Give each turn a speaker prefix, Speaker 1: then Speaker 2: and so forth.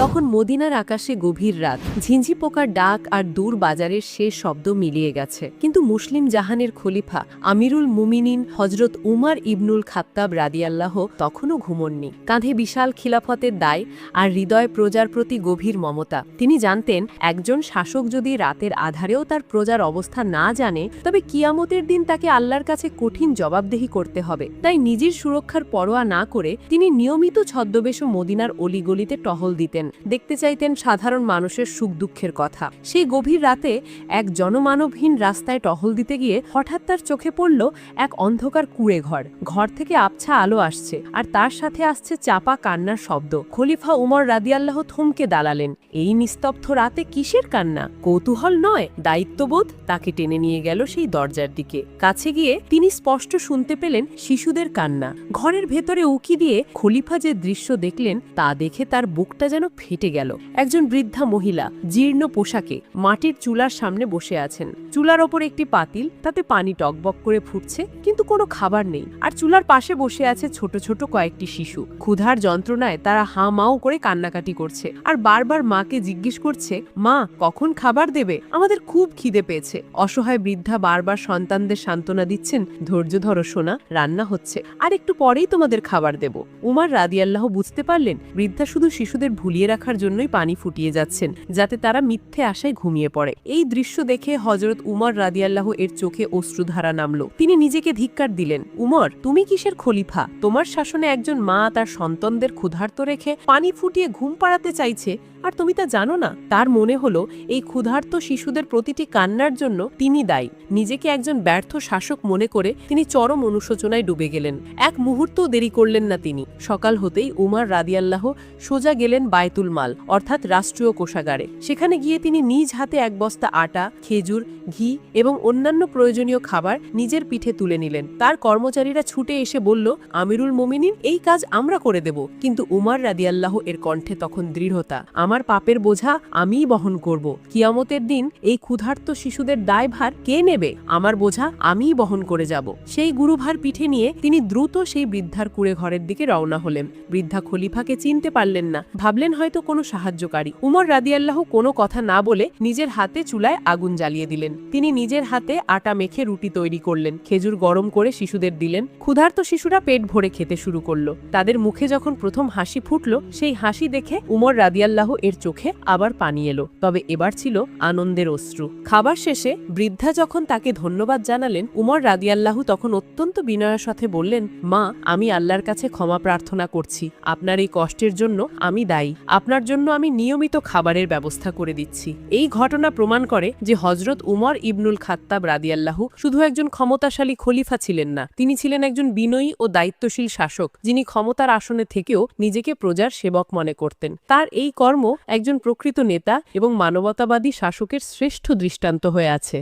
Speaker 1: তখন মদিনার আকাশে গভীর রাত। ঝিঞ্ঝি পোকার ডাক আর দূর বাজারের শেষ শব্দ মিলিয়ে গেছে। কিন্তু মুসলিম জাহানের খলিফা আমিরুল মুমিনিন হজরত উমার ইবনুল খাত্তাব রাদিয়াল্লাহ তখনও ঘুমননি। কাঁধে বিশাল খিলাফতের দায় আর হৃদয় প্রজার প্রতি গভীর মমতা। তিনি জানতেন, একজন শাসক যদি রাতের আধারেও তার প্রজার অবস্থা না জানে, তবে কিয়ামতের দিন তাকে আল্লাহর কাছে কঠিন জবাবদেহি করতে হবে। তাই নিজের সুরক্ষার পরোয়া না করে তিনি নিয়মিত ছদ্মবেশ মদিনার অলিগলিতে টহল দিতেন। দেখতে চাইতেন সাধারণ মানুষের সুখ দুঃখের কথা। সেই গভীর রাতে এক জনমানবহীন রাস্তায় টহল দিতে গিয়ে হঠাৎ তার চোখে পড়ল এক অন্ধকার কুড়ে ঘর। ঘর থেকে আবছা আলো আসছে আর তার সাথে আসছে চাপা কান্নার শব্দ। খলিফা উমর রাদিয়াল্লাহ থমকে দাঁড়ালেন এই নিস্তব্ধ রাতে কিসের কান্না? কৌতূহল নয়? দায়িত্ববোধ? তাকে টেনে নিয়ে গেল সেই দরজার দিকে। কাছে গিয়ে তিনি স্পষ্ট শুনতে পেলেন শিশুদের কান্না। ঘরের ভেতরে উকি দিয়ে খলিফা যে দৃশ্য দেখলেন, তা দেখে তার বুকটা যেন ফেটে গেল। একজন বৃদ্ধা মহিলা জীর্ণ পোশাকে মাটির চুলার সামনে বসে আছেন। চুলার ওপর একটি পাতিল, তাতে পানি টকবক করে ফুটছে, কিন্তু কোনো খাবার নেই। আর চুলার পাশে বসে আছে ছোট ছোট কয়েকটি শিশু। ক্ষুধার যন্ত্রণায় তারা হা মাও করে কান্নাকাটি করছে। আর বারবার মাকে জিজ্ঞেস করছে, মা, কখন খাবার দেবে? আমাদের খুব খিদে পেয়েছে। অসহায় বৃদ্ধা বারবার সন্তানদের সান্ত্বনা দিচ্ছেন, ধৈর্য ধরো সোনা, রান্না হচ্ছে। আর একটু পরেই তোমাদের খাবার দেব। উমার রাদিয়াল্লাহ বুঝতে পারলেন, বৃদ্ধা শুধু শিশুদের ভুলিয়ে রাখার জন্যই পানি ফুটিয়ে যাচ্ছেন, যাতে তারা মিথ্যে আশায় ঘুমিয়ে পড়ে। এই দৃশ্য দেখে হজরত উমর রাদিয়াল্লাহ এর চোখে অশ্রুধারা নামলো। তিনি নিজেকে ধিক্কার দিলেন, উমর, তুমি কিসের খলিফা? তোমার শাসনে একজন মা তার সন্তানদের ক্ষুধার্ত রেখে পানি ফুটিয়ে ঘুম পাড়াতে চাইছে, আর তুমি তা জানো না? তার মনে হলো, এই ক্ষুধার্ত শিশুদের প্রতিটি কান্নার জন্য তিনি দায়ী। নিজেকে একজন ব্যর্থ শাসক মনে করে তিনি চরম অনুশোচনায় ডুবে গেলেন। এক মুহূর্তও দেরি করলেন না তিনি। সকাল হতেই উমার রাদিয়াল্লাহ সোজা গেলেন বায়তুল মাল অর্থাৎ রাষ্ট্রীয় কোষাগারে। সেখানে গিয়ে তিনি নিজ হাতে এক বস্তা আটা, খেজুর, ঘি এবং অন্যান্য প্রয়োজনীয় খাবার নিজের পিঠে তুলে নিলেন। তার কর্মচারীরা ছুটে এসে বলল, আমিরুল মোমিনিন, এই কাজ আমরা করে দেব। কিন্তু উমার রাদিয়াল্লাহ এর কণ্ঠে তখন দৃঢ়তা, আমার পাপের বোঝা আমিই বহন করব। কিয়ামতের দিন এই ক্ষুধার্ত শিশুদের দায়ভার কে নেবে? আমার বোঝা আমিই বহন করে যাব। সেই গুরুভার পিঠে নিয়ে তিনি দ্রুত সেই বৃদ্ধার কুড়ে ঘরের দিকে রওনা হলেন। বৃদ্ধা খলিফাকে চিনতে পারলেন না। ভাবলেন হয়তো কোনো সাহায্যকারী। উমর রাদিয়াল্লাহ কোনো কথা না বলে নিজের হাতে চুলায় আগুন জ্বালিয়ে দিলেন। তিনি নিজের হাতে আটা মেখে রুটি তৈরি করলেন, খেজুর গরম করে শিশুদের দিলেন। ক্ষুধার্ত শিশুরা পেট ভরে খেতে শুরু করল। তাদের মুখে যখন প্রথম হাসি ফুটলো, সেই হাসি দেখে উমর রাদিয়াল্লাহ এর চোখে আবার পানি এলো। তবে এবার ছিল আনন্দের অশ্রু। খাবার শেষে বৃদ্ধা যখন তাকে ধন্যবাদ জানালেন, উমর রাদিয়াল্লাহু তখন অত্যন্ত বিনয়ের সাথে বললেন, মা, আমি আল্লাহর কাছে ক্ষমা প্রার্থনা করছি। আপনার এই কষ্টের জন্য আমি দায়ী। আপনার জন্য আমি নিয়মিত খাবারের ব্যবস্থা করে দিচ্ছি। এই ঘটনা প্রমাণ করে যে হজরত উমর ইবনুল খাত্তাব রাদিয়াল্লাহু শুধু একজন ক্ষমতাশালী খলিফা ছিলেন না, তিনি ছিলেন একজন বিনয়ী ও দায়িত্বশীল শাসক, যিনি ক্ষমতার আসনে থেকেও নিজেকে প্রজার সেবক মনে করতেন। তার এই কর্ম একজন প্রকৃত নেতা এবং মানবতাবাদী শাসকের শ্রেষ্ঠ দৃষ্টান্ত হয়ে আছে।